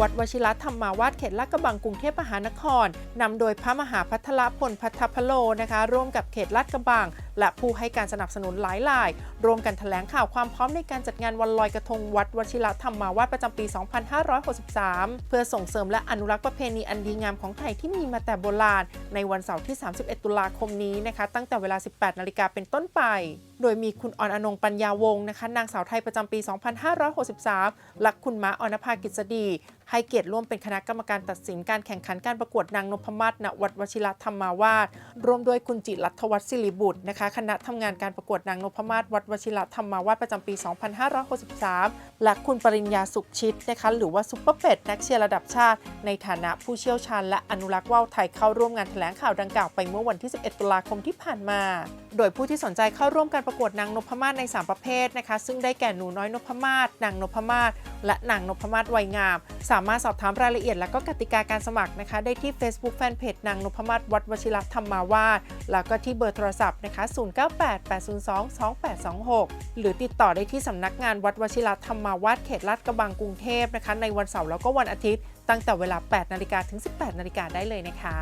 วัดวชิรธรรมาวาดเขตลาดกระบังกรุงเทพมหานครนำโดยพระมหาพัทรพลพัทพโลนะคะร่วมกับเขตลาดกระบัง และผู้ให้การสนับสนุนหลายรายรวมกันแถลงข่าวความพร้อมในการจัดงานวันลอยกระทงวัดวชิรธรรมาวาดประจำปี 2563 เพื่อส่งเสริมและอนุรักษ์ประเพณีอันดีงามของไทยที่มีมาแต่โบราณ ในวันเสาร์ที่ 31 ตุลาคมนี้นะคะตั้งแต่เวลา 18 นาฬิกาเป็นต้นไป โดยมีคุณออนอนงปัญญาวงศ์นะคะนางสาวไทยประจำปี 2563 และคุณม้าออนภากิจดีให้เกียรติร่วมเป็นคณะกรรมการตัดสินการแข่งขันการประกวดนางนพมาศณวัดวชิรธรรมาวาสรวมด้วยคุณจิรัตวัฒน์ศิริบุตรนะคะคณะทำงานการประกวดนางนพมาศวัดวชิรธรรมาวาสประจำปี 2563 และคุณปริญญาสุขชิตนะคะหรือว่าซุปเปอร์เป็ดนักเชียร์ระดับชาติ ในฐานะผู้เชี่ยวชาญ และอนุรักษ์ว่าวไทยเข้าร่วมงานแถลงข่าวดังกล่าวไปเมื่อวันที่ 11 ตุลาคมที่ผ่านมา โดยผู้ที่สนใจเข้าร่วมการประกวดนางนพมาศใน 3 ประเภทนะคะซึ่งได้แก่หนูน้อยนพมาศนางนพมาศ และนางนพมาศวัยงาม สามารถสอบถามรายละเอียดและก็กติกาการสมัครนะคะ ได้ที่ Facebook Fanpage นางนพมาศวัดวชิรธรรมาวาสแล้วก็ที่เบอร์โทรศัพท์นะคะ 0988022826 หรือติดต่อได้ที่สำนักงานวัดวชิรธรรมาวาสเขตลาดกระบังกรุงเทพนะคะ ในวันเสาร์แล้วก็วันอาทิตย์ ตั้งแต่เวลา 8 นาฬิกาถึง 18 นาฬิกาได้เลยนะคะ